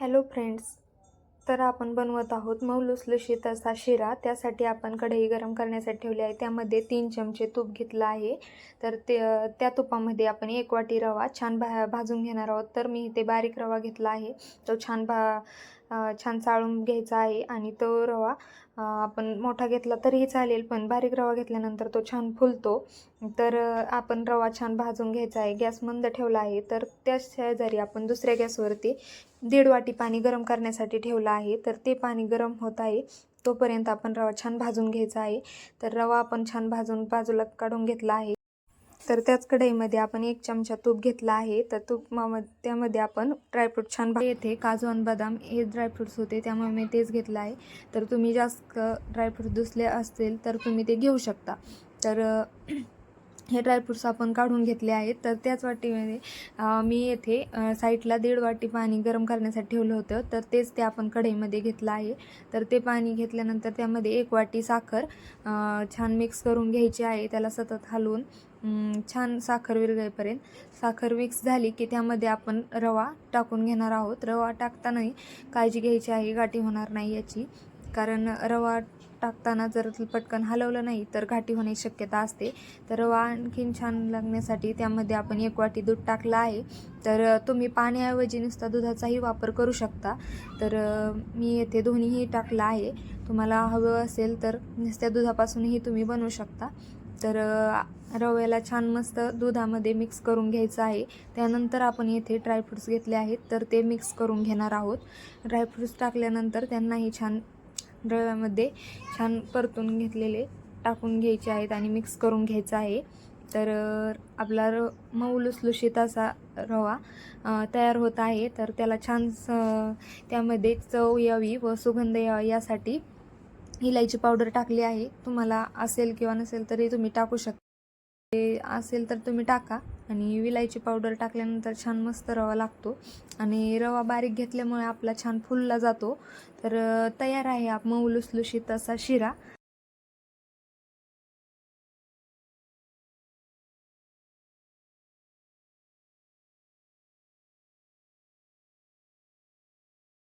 Hello friends तर आपण बनवत आहोत मऊ लुसलुशीत असा शिरा. त्यासाठी आपण कढई गरम करण्यासाठी ठेवली आहे. त्यामध्ये तीन चमचे तूप घेतलं आहे. तर ते त्या तुपामध्ये आपण एक वाटी रवा छान भा भाजून घेणार आहोत. तर मी इथे बारीक रवा घेतला आहे. तो छान भा छान चाळून घ्यायचा आहे आणि तो रवा आपण मोठा घेतला तरीही चालेल पण बारीक रवा घेतल्यानंतर तो छान फुलतो. तर आपण रवा छान भाजून घ्यायचा आहे. गॅस मंद ठेवला आहे तर त्याच शेजारी आपण दुसऱ्या गॅसवरती दीड वाटी पाणी गरम करण्यासाठी ठेवलं आहे. तर ते पाणी गरम होत आहे तोपर्यंत आपण रवा छान भाजून घ्यायचा आहे. तर रवा आपण छान भाजून बाजूला काढून घेतला आहे. तर त्याच कढईमध्ये आपण एक चमचा तूप घेतला आहे. तर तूप त्यामध्ये आपण ड्रायफ्रूट छान येथे काजू आणि बदाम हे ड्रायफ्रूट्स होते त्यामुळे मी तेच घेतलं आहे. तर तुम्ही जास्त ड्रायफ्रूट दुसले असतील तर तुम्ही ते घेऊ शकता. तर हे ड्रायफ्रूट्स आपण काढून घेतले आहेत. तर त्याच वाटीमध्ये मी येथे साईटला साईडला दीड वाटी पाणी गरम करण्यासाठी ठेवलं होतं. तर तेच ते आपण कढईमध्ये घेतलं आहे. तर ते पाणी घेतल्यानंतर त्यामध्ये एक वाटी साखर छान मिक्स करून घ्यायची आहे. त्याला सतत हलवून छान साखर विरघळेपर्यंत. साखर मिक्स झाली की त्यामध्ये आपण रवा टाकून घेणार आहोत. रवा टाकतानाही काळजी घ्यायची आहे. गाठी होणार नाही याची. कारण रवा टाकताना जर पटकन हलवलं नाही तर घाटी होण्याची शक्यता असते. तर रवा आणखीन छान लागण्यासाठी त्यामध्ये आपण एक वाटी दूध टाकलं आहे. तर तुम्ही पाण्याऐवजी नुसता दुधाचाही वापर करू शकता. तर मी येथे दोन्हीही टाकलं आहे. तुम्हाला हवं असेल तर नुसत्या दुधापासूनही तुम्ही बनवू शकता. तर रव्याला छान मस्त दुधामध्ये मिक्स करून घ्यायचं आहे. त्यानंतर आपण येथे ड्रायफ्रूट्स घेतले आहेत. तर ते मिक्स करून घेणार आहोत. ड्रायफ्रूट्स टाकल्यानंतर त्यांनाही छान रव्यामध्ये छान परतून घेतलेले टाकून घ्यायचे आहेत आणि मिक्स करून घ्यायचं आहे. तर आपला र मऊ लुसलुशीत असा रवा तयार होत आहे. तर त्याला छान स त्यामध्ये चव यावी व सुगंध यावा यासाठी इलायची पावडर टाकली आहे. तुम्हाला असेल किंवा नसेल तरी तुम्ही टाकू शकता ते असेल तर तुम्ही टाका. आणि विलायची पावडर टाकल्यानंतर छान मस्त रवा लागतो. आणि रवा बारीक घेतल्यामुळे आपला छान फुलला जातो. तर तयार आहे आप मऊ लुसलुशीत असा शिरा.